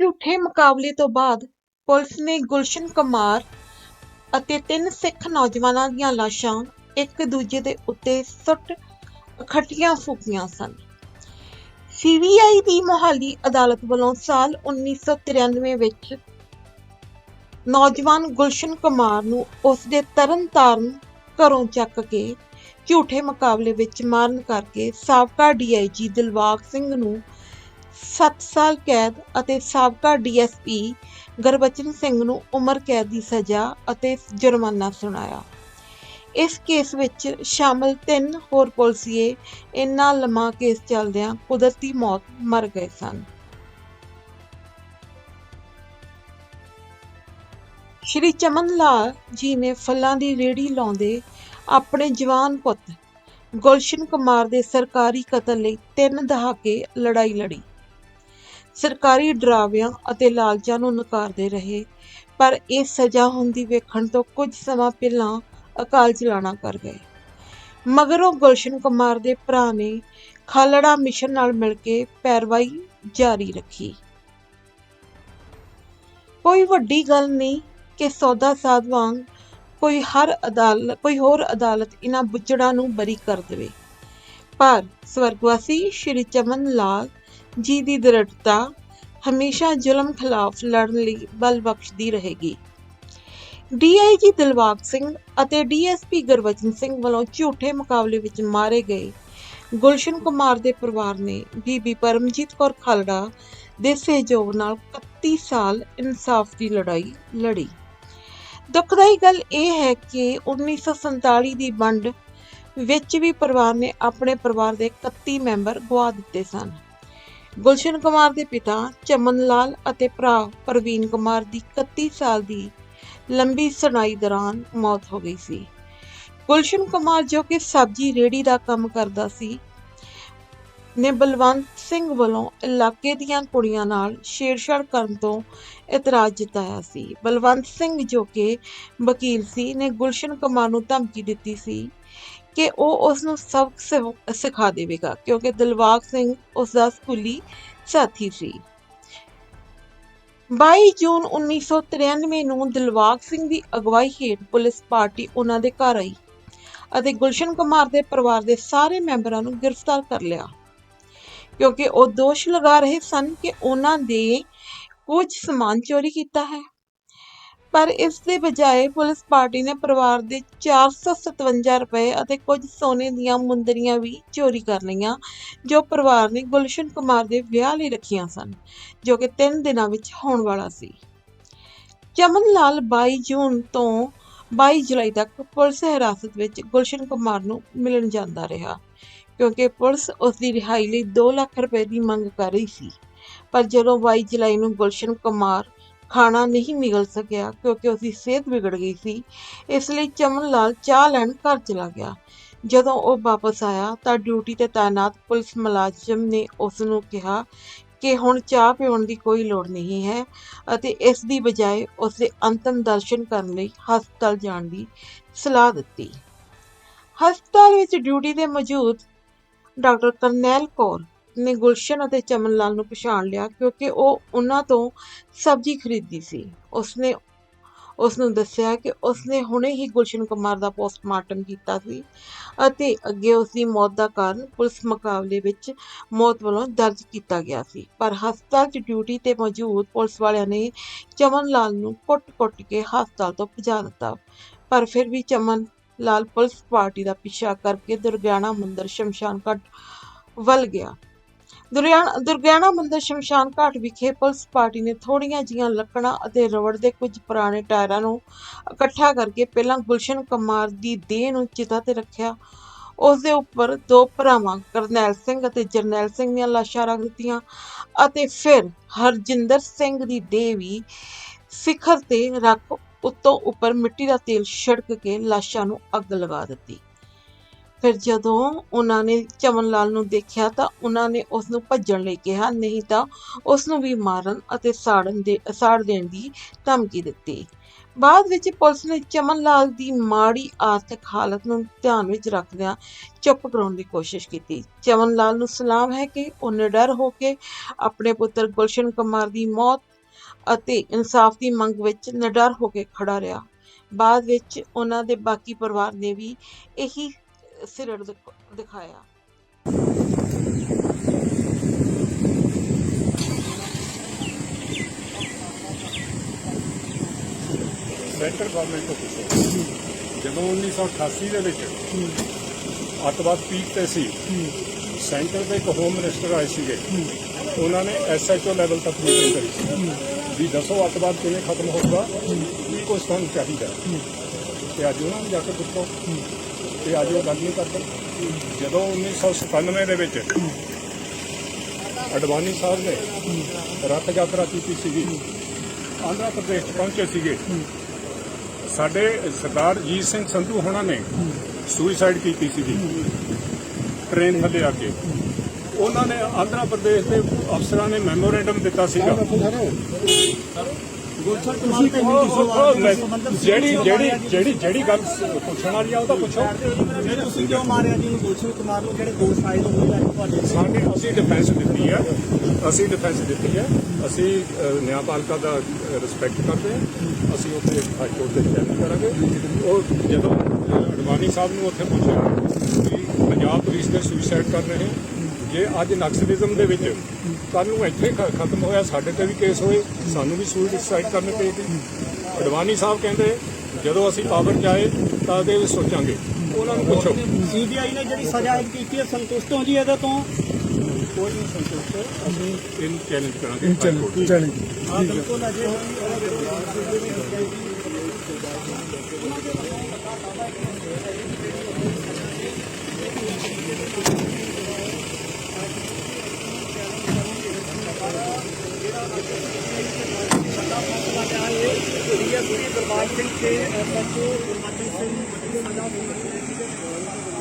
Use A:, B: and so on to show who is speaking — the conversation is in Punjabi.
A: ਝੂਠੇ ਮੁਕਾਬਲੇ ਤੋਂ ਬਾਅਦ ਪੁਲਿਸ ਨੇ ਗੁਲਸ਼ਨ ਕੁਮਾਰ ਅਤੇ ਤਿੰਨ ਸਿੱਖ ਨੌਜਵਾਨਾਂ ਦੀਆਂ ਲਾਸ਼ਾਂ ਇੱਕ ਦੂਜੇ ਦੇ ਉੱਤੇ ਸੁੱਟ ਇਕੱਠੀਆਂ ਫੂਕੀਆਂ ਸਨ। ਸੀਬੀਆਈ ਦੀ ਮੋਹਾਲੀ ਅਦਾਲਤ ਵੱਲੋਂ ਸਾਲ 1993 ਵਿੱਚ ਨੌਜਵਾਨ ਗੁਲਸ਼ਨ ਕੁਮਾਰ ਨੂੰ ਉਸ ਦੇ ਤਰਨਤਾਰਨ ਘਰੋਂ ਚੱਕ ਕੇ ਝੂਠੇ ਮੁਕਾਬਲੇ ਵਿੱਚ ਮਾਰਨ ਕਰਕੇ ਸਾਬਕਾ ਡੀਆਈਜੀ ਦਿਲਬਾਗ ਸਿੰਘ ਨੂੰ 7 ਸਾਲ ਕੈਦ ਅਤੇ ਸਾਬਕਾ ਡੀਐਸਪੀ ਗੁਰਬਚਨ ਸਿੰਘ ਨੂੰ ਉਮਰ ਕੈਦ ਦੀ ਸਜ਼ਾ ਅਤੇ ਜੁਰਮਾਨਾ ਸੁਣਾਇਆ। ਇਸ ਕੇਸ ਵਿੱਚ ਸ਼ਾਮਲ ਤਿੰਨ ਹੋਰ ਪੁਲਸੀਏ ਇੰਨਾ ਲੰਮਾ ਕੇਸ ਚੱਲਦਿਆਂ ਕੁਦਰਤੀ ਮੌਤ ਮਰ ਗਏ ਸਨ। ਸ਼੍ਰੀ ਚਮਨ ਲਾਲ ਜੀ ਨੇ ਫਲਾਂ ਦੀ ਰੇੜੀ ਲਾਉਂਦੇ ਆਪਣੇ ਜਵਾਨ ਪੁੱਤ ਗੁਲਸ਼ਨ ਕੁਮਾਰ ਦੇ ਸਰਕਾਰੀ ਕਤਲ ਲਈ ਤਿੰਨ ਦਹਾਕੇ ਲੜਾਈ ਲੜੀ। ਸਰਕਾਰੀ ਡਰਾਵਿਆਂ ਅਤੇ ਲਾਲਚਾਂ ਨੂੰ ਨਕਾਰਦੇ ਰਹੇ, ਪਰ ਇਹ ਸਜ਼ਾ ਹੁੰਦੀ ਵੇਖਣ ਤੋਂ ਕੁਝ ਸਮਾਂ ਪਹਿਲਾਂ ਅਕਾਲ ਚਲਾਣਾ ਕਰ ਗਏ। ਮਗਰੋਂ ਗੁਲਸ਼ਨ ਕੁਮਾਰ ਦੇ ਭਰਾ ਨੇ ਖਾਲੜਾ ਮਿਸ਼ਨ ਨਾਲ ਮਿਲ ਕੇ ਪੈਰਵਾਈ ਜਾਰੀ ਰੱਖੀ। ਕੋਈ ਵੱਡੀ ਗੱਲ ਨਹੀਂ ਕਿ ਸੌਦਾ ਸਾਧ ਵਾਂਗ ਕੋਈ ਹਰ ਅਦਾਲਤ, ਕੋਈ ਹੋਰ ਅਦਾਲਤ ਇਹਨਾਂ ਬੁੱਚੜਾਂ ਨੂੰ ਬਰੀ ਕਰ ਦੇਵੇ। ਪਰ ਸਵਰਗਵਾਸੀ ਸ਼੍ਰੀ ਚਮਨ ਲਾਲ ਜੀ ਦੀ ਦ੍ਰਿੜਤਾ ਹਮੇਸ਼ਾ ਜ਼ੁਲਮ ਖਿਲਾਫ ਲੜਨ ਲਈ ਬਲ ਬਖਸ਼ਦੀ ਰਹੇਗੀ। ਡੀਆਈਜੀ ਦਿਲਬਾਗ ਸਿੰਘ ਅਤੇ ਡੀਐਸਪੀ ਗੁਰਬਚਨ ਸਿੰਘ ਵੱਲੋਂ ਝੂਠੇ ਮੁਕਾਬਲੇ ਵਿੱਚ ਮਾਰੇ ਗਏ ਗੁਲਸ਼ਨ ਕੁਮਾਰ ਦੇ ਪਰਿਵਾਰ ਨੇ ਬੀਬੀ ਪਰਮਜੀਤ ਕੌਰ ਖਾਲੜਾ ਦੇ ਸਹਿਯੋਗ ਨਾਲ 31 ਸਾਲ ਇਨਸਾਫ ਦੀ ਲੜਾਈ ਲੜੀ। ਦੁਖਦਾਈ ਗੱਲ ਇਹ ਹੈ ਕਿ 1947 ਦੀ ਵੰਡ ਵਿੱਚ ਵੀ ਪਰਿਵਾਰ ਨੇ ਆਪਣੇ ਪਰਿਵਾਰ ਦੇ 31 ਮੈਂਬਰ ਗਵਾ ਦਿੱਤੇ ਸਨ। ਗੁਲਸ਼ਨ ਕੁਮਾਰ ਦੇ ਪਿਤਾ ਚਮਨ ਲਾਲ ਅਤੇ ਭਰਾ ਪ੍ਰਵੀਨ ਕੁਮਾਰ ਦੀ 31 ਸਾਲ ਦੀ ਲੰਬੀ ਸੁਣਾਈ ਦੌਰਾਨ ਮੌਤ ਹੋ ਗਈ ਸੀ। ਗੁਲਸ਼ਨ ਕੁਮਾਰ ਜੋ ਕਿ ਸਬਜ਼ੀ ਰੇੜੀ ਦਾ ਕੰਮ ਕਰਦਾ ਸੀ, ਨੇ ਬਲਵੰਤ ਸਿੰਘ ਵੱਲੋਂ ਇਲਾਕੇ ਦੀਆਂ ਕੁੜੀਆਂ ਨਾਲ ਛੇੜਛਾੜ ਕਰਨ ਤੋਂ ਇਤਰਾਜ਼ ਜਤਾਇਆ ਸੀ। ਬਲਵੰਤ ਸਿੰਘ ਜੋ ਕਿ ਵਕੀਲ ਸੀ, ਨੇ ਗੁਲਸ਼ਨ ਕੁਮਾਰ ਨੂੰ ਧਮਕੀ ਦਿੱਤੀ ਸੀ ਕਿ ਉਹ ਉਸ ਨੂੰ ਸਬਕ ਸਿਖ- ਸਿਖਾ ਦੇਵੇਗਾ, ਕਿਉਂਕਿ ਦਿਲਬਾਗ ਸਿੰਘ ਉਸ ਦਾ ਸਕੂਲੀ ਸਾਥੀ ਸੀ। 22 ਜੂਨ 1993 ਨੂੰ ਦਿਲਬਾਗ ਸਿੰਘ ਦੀ ਅਗਵਾਈ ਹੇਠ ਪੁਲਿਸ ਪਾਰਟੀ ਉਹਨਾਂ ਦੇ ਘਰ ਆਈ ਅਤੇ ਗੁਲਸ਼ਨ ਕੁਮਾਰ ਦੇ ਪਰਿਵਾਰ ਦੇ ਸਾਰੇ ਮੈਂਬਰਾਂ ਨੂੰ ਗ੍ਰਿਫਤਾਰ ਕਰ ਲਿਆ। ਕਿਉਂਕਿ ਉਹ ਦੋਸ਼ ਲਗਾ ਰਹੇ ਸਨ ਕਿ ਉਹਨਾਂ ਦੇ ਕੁਝ ਸਮਾਨ ਚੋਰੀ ਕੀਤਾ ਹੈ। ਪਰ ਇਸ ਦੇ ਬਜਾਏ ਪੁਲਿਸ ਪਾਰਟੀ ਨੇ ਪਰਿਵਾਰ ਦੇ 457 ਰੁਪਏ ਅਤੇ ਕੁਝ ਸੋਨੇ ਦੀਆਂ ਮੁੰਦਰੀਆਂ ਵੀ ਚੋਰੀ ਕਰ ਲਈਆਂ, ਜੋ ਪਰਿਵਾਰ ਨੇ ਗੁਲਸ਼ਨ ਕੁਮਾਰ ਦੇ ਵਿਆਹ ਲਈ ਰੱਖੀਆਂ ਸਨ, ਜੋ ਕਿ 3 ਦਿਨਾਂ ਵਿੱਚ ਹੋਣ ਵਾਲਾ ਸੀ। ਚਮਨ ਲਾਲ 22 ਜੂਨ ਤੋਂ 22 ਜੁਲਾਈ ਤੱਕ ਪੁਲਿਸ ਹਿਰਾਸਤ ਵਿੱਚ ਗੁਲਸ਼ਨ ਕੁਮਾਰ ਨੂੰ ਮਿਲਣ ਜਾਂਦਾ ਰਿਹਾ, ਕਿਉਂਕਿ ਪੁਲਿਸ ਉਸ ਦੀ ਰਿਹਾਈ ਲਈ 2 ਲੱਖ ਰੁਪਏ ਦੀ ਮੰਗ ਕਰ ਰਹੀ ਸੀ। ਪਰ ਜਦੋਂ 22 ਜੁਲਾਈ ਨੂੰ ਗੁਲਸ਼ਨ ਕੁਮਾਰ ਖਾਣਾ ਨਹੀਂ ਨਿਗਲ ਸਕਿਆ ਕਿਉਂਕਿ ਉਸਦੀ ਸਿਹਤ ਵਿਗੜ ਗਈ ਸੀ। ਇਸ ਲਈ ਚਮਨ ਲਾਲ ਚਾਹ ਲੈਣ ਘਰ ਚਲਾ ਗਿਆ। ਜਦੋਂ ਉਹ ਵਾਪਸ ਆਇਆ ਤਾਂ ਡਿਊਟੀ ਤੇ ਤਾਇਨਾਤ ਪੁਲਿਸ ਮੁਲਾਜ਼ਮ ਨੇ ਉਸ ਨੂੰ ਕਿਹਾ ਕਿ ਹੁਣ ਚਾਹ ਪੀਉਣ ਦੀ ਕੋਈ ਲੋੜ ਨਹੀਂ ਹੈ ਅਤੇ ਇਸ ਦੀ ਬਜਾਏ ਉਸ ਦੇ ਅੰਤਮ ਦਰਸ਼ਨ ਕਰਨ ਲਈ ਹਸਪਤਾਲ ਜਾਣ ਦੀ ਸਲਾਹ ਦਿੱਤੀ। ਹਸਪਤਾਲ ਵਿੱਚ ਡਿਊਟੀ ਤੇ ਮੌਜੂਦ ਡਾਕਟਰ ਕਰਨੈਲ ਕੌਰ ਨੇ ਗੁਲਸ਼ਨ ਅਤੇ ਚਮਨ ਲਾਲ ਨੂੰ ਪਛਾਣ ਲਿਆ ਕਿਉਂਕਿ ਉਹ ਉਹਨਾਂ ਤੋਂ ਸਬਜ਼ੀ ਖਰੀਦੀ ਸੀ। ਉਸਨੇ ਉਸ ਨੂੰ ਦੱਸਿਆ ਕਿ ਉਸਨੇ ਹੁਣੇ ਹੀ ਗੁਲਸ਼ਨ ਕੁਮਾਰ ਦਾ ਪੋਸਟਮਾਰਟਮ ਕੀਤਾ ਸੀ ਅਤੇ ਅੱਗੇ ਉਸ ਦੀ ਮੌਤ ਦਾ ਕਾਰਨ ਪੁਲਿਸ ਮੁਕਾਬਲੇ ਵਿੱਚ ਮੌਤ ਵੱਲੋਂ ਦਰਜ ਕੀਤਾ ਗਿਆ ਸੀ। ਪਰ ਹਸਪਤਾਲ 'ਚ ਡਿਊਟੀ ਤੇ ਮੌਜੂਦ ਪੁਲਿਸ ਵਾਲਿਆਂ ਨੇ ਚਮਨ ਲਾਲ ਨੂੰ ਕੁੱਟ-ਕੁੱਟ ਕੇ ਹਸਪਤਾਲ ਤੋਂ ਭਜਾ ਦਿੱਤਾ। ਪਰ ਫਿਰ ਵੀ ਚਮਨ ਲਾਲ ਪੁਲਿਸ ਪਾਰਟੀ ਦਾ ਪਿੱਛਾ ਕਰਕੇ ਦੁਰਗਿਆਣਾ ਮੰਦਰ ਸ਼ਮਸ਼ਾਨ ਘਾਟ ਵੱਲ ਗਿਆ। ਦੁਰਗਿਆਣਾ ਦੁਰਗਿਆਣਾ ਮੰਦਿਰ ਸ਼ਮਸ਼ਾਨ ਘਾਟ ਵਿਖੇ ਪੁਲਿਸ ਪਾਰਟੀ ਨੇ ਥੋੜੀਆਂ ਜੀਆਂ ਲੱਕੜਾਂ ਅਤੇ ਰਬੜ ਦੇ ਕੁਝ ਪੁਰਾਣੇ ਟਾਇਰਾਂ ਨੂੰ ਇਕੱਠਾ ਕਰਕੇ ਪਹਿਲਾਂ ਗੁਲਸ਼ਨ ਕੁਮਾਰ ਦੀ ਦੇਹ ਨੂੰ ਚਿਤਾ ਤੇ ਰੱਖਿਆ। ਉਸ ਦੇ ਉੱਪਰ ਦੋ ਭਰਾਵਾਂ, ਕਰਨੈਲ ਸਿੰਘ ਅਤੇ ਜਰਨੈਲ ਸਿੰਘ ਦੀਆਂ ਲਾਸ਼ਾਂ ਰੱਖ ਦਿੱਤੀਆਂ ਅਤੇ ਫਿਰ ਹਰਜਿੰਦਰ ਸਿੰਘ ਦੀ ਦੇਹ ਵੀ ਸਿਖਰ ਤੇ ਰੱਖ ਉੱਤੋਂ ਉੱਪਰ ਮਿੱਟੀ ਦਾ ਤੇਲ ਛਿੜਕ ਕੇ ਲਾਸ਼ਾਂ ਨੂੰ ਅੱਗ ਲਗਾ ਦਿੱਤੀ। ਫਿਰ ਜਦੋਂ ਉਹਨਾਂ ਨੇ ਚਮਨ ਲਾਲ ਨੂੰ ਦੇਖਿਆ ਤਾਂ ਉਹਨਾਂ ਨੇ ਉਸ ਨੂੰ ਭੱਜਣ ਲਈ ਕਿਹਾ, ਨਹੀਂ ਤਾਂ ਉਸ ਨੂੰ ਵੀ ਮਾਰਨ ਅਤੇ ਸਾੜਨ ਦੇ, ਸਾੜ ਦੇਣ ਦੀ ਧਮਕੀ ਦਿੱਤੀ। ਬਾਅਦ ਵਿੱਚ ਪੁਲਿਸ ਨੇ ਚਮਨ ਲਾਲ ਦੀ ਮਾੜੀ ਆਰਥਿਕ ਹਾਲਤ ਨੂੰ ਧਿਆਨ ਵਿੱਚ ਰੱਖਦਿਆਂ ਚੁੱਪ ਕਰਾਉਣ ਦੀ ਕੋਸ਼ਿਸ਼ ਕੀਤੀ। ਚਮਨ ਲਾਲ ਨੂੰ ਸਲਾਮ ਹੈ ਕਿ ਉਹ ਨਿਡਰ ਹੋ ਕੇ ਆਪਣੇ ਪੁੱਤਰ ਗੁਲਸ਼ਨ ਕੁਮਾਰ ਦੀ ਮੌਤ ਅਤੇ ਇਨਸਾਫ ਦੀ ਮੰਗ ਵਿੱਚ ਨਿਡਰ ਹੋ ਕੇ ਖੜਾ ਰਿਹਾ। ਬਾਅਦ ਵਿੱਚ ਉਹਨਾਂ ਦੇ ਬਾਕੀ ਪਰਿਵਾਰ ਨੇ ਵੀ ਇਹੀ ਸਿਰੜ ਦਿਖ- ਦਿਖਾਇਆ
B: ਸੈਂਟਰ ਗਵਰਨਮੈਂਟ ਤੋਂ ਪੁੱਛੋ ਜਦੋਂ 1988 ਦੇ ਵਿੱਚ ਅੱਤਵਾਦ ਪੀਕ ਤੇ ਸੀ ਸੈਂਟਰ ਦੇ ਇੱਕ ਹੋਮ ਮਿਨਿਸਟਰ ਆਏ ਸੀਗੇ। ਉਹਨਾਂ ਨੇ ਐਸਐਚਓ ਲੈਵਲ ਤੱਕ ਮੀਟਿੰਗ ਕਰੀ। ਸੀ ਵੀ ਦੱਸੋ ਅੱਤਵਾਦ ਕਿਵੇਂ ਖਤਮ ਹੋਊਗਾ, ਕੀ ਕੁਛ ਤੁਹਾਨੂੰ ਚਾਹੀਦਾ ਤੇ ਅੱਜ ਉਹਨਾਂ ਨੂੰ ਜਾ ਕੇ ਪੁੱਛੋ। ਤੇ ਅੱਜ ਉਹ ਗੱਲ ਨਹੀਂ ਕਰਦੇ। ਜਦੋਂ 1997 ਦੇ ਵਿੱਚ ਅਡਵਾਨੀ ਸਾਹਿਬ ਨੇ ਰੱਥ ਯਾਤਰਾ ਕੀਤੀ ਸੀਗੀ, ਆਂਧਰਾ ਪ੍ਰਦੇਸ਼ ਪਹੁੰਚੇ ਸੀਗੇ, ਸਾਡੇ ਸਰਦਾਰ ਜੀਤ ਸਿੰਘ ਸੰਧੂ ਹੋਣਾ ਨੇ ਸੁਸਾਈਡ ਕੀਤੀ ਸੀਗੀ ਟ੍ਰੇਨ ਥੱਲੇ ਆ ਕੇ। ਉਹਨਾਂ ਨੇ ਆਂਧਰਾ ਪ੍ਰਦੇਸ਼ ਦੇ ਅਫਸਰਾਂ ਨੇ ਮੈਮੋਰੈਂਡਮ ਦਿੱਤਾ ਸੀਗਾ। ਜਿਹੜੀ ਜਿਹੜੀ ਜਿਹੜੀ ਜਿਹੜੀ ਗੱਲ ਪੁੱਛਣ ਵਾਲੀ ਆ ਉਹ ਤਾਂ ਪੁੱਛੋ।
C: ਤੁਸੀਂ ਕਿਉਂ ਮਾਰਿਆ ਜੀ ਗੁਲਸ਼ਨ ਕੁਮਾਰ ਨੂੰ ਜਿਹੜੇ ਦੋ ਸਾਈਡ ਹੋਏ ਆ ਤੁਹਾਡੇ
B: ਸਾਡੇ ਅਸੀਂ ਡਿਫੈਂਸ ਦਿੱਤੀ ਹੈ। ਅਸੀਂ ਡਿਫੈਂਸ ਦਿੱਤੀ ਹੈ। ਅਸੀਂ ਅ, ਨਿਆਂਪਾਲਿਕਾ ਦਾ ਰਿਸਪੈਕਟ ਕਰਦੇ ਹਾਂ। ਅਸੀਂ ਉੱਥੇ ਹਾਈ ਕੋਰਟ ਦੇ ਚੈਲੰਜ ਕਰਾਂਗੇ। ਉਹ ਜਦੋਂ ਅ, ਅਡਵਾਨੀ ਸਾਹਿਬ ਨੂੰ ਉੱਥੇ ਪੁੱਛਿਆ ਕਿ ਪੰਜਾਬ ਪੁਲਿਸ ਨੇ ਸੁਸਾਈਡ ਕਰ ਰਹੇ ਜੇ ਅੱਜ ਨਕਸਲਿਜ਼ਮ ਦੇ ਵਿੱਚ ਕੱਲ ਨੂੰ ਇੱਥੇ ਖਤਮ ਹੋਇਆ ਸਾਡੇ ਤੇ ਵੀ ਕੇਸ ਹੋਏ ਸਾਨੂੰ ਵੀ ਸੁਸਾਈਡ ਕਰਨੇ ਪਏਗੇ। ਅਡਵਾਨੀ ਸਾਹਿਬ ਕਹਿੰਦੇ ਜਦੋਂ ਅਸੀਂ ਪਾਵਰ 'ਚ ਆਏ ਤਾਂ ਵੀ ਸੋਚਾਂਗੇ। ਉਹਨਾਂ ਨੂੰ ਪੁੱਛੋ।
C: ਸੀਬੀਆਈ ਨੇ ਜਿਹੜੀ ਸਜ਼ਾ ਇੱਕ ਕੀਤੀ ਹੈ ਸੰਤੁਸ਼ਟ ਹੋ ਜੀ ਇਹਦੇ ਤੋਂ?
B: ਕੋਈ ਨਹੀਂ ਸੰਤੁਸ਼ਟ। ਅਸੀਂ ਇਹਨੂੰ ਚੈਲੰਜ ਕਰਾਂਗੇ ਹਾਈ ਕੋਰਟ 'ਚ।
C: ਹਾਂ ਬਿਲਕੁਲ ਅਜੇ ਡੀਐਸਪੀ ਦਰਬਾਰ ਸਿੰਘ ਤੇ ਐਸਐਚਓ ਗੁਰਮਤਿ ਸਿੰਘ ਵੱਡੀ ਸਜ਼ਾ ਹੋਈ ਹੈ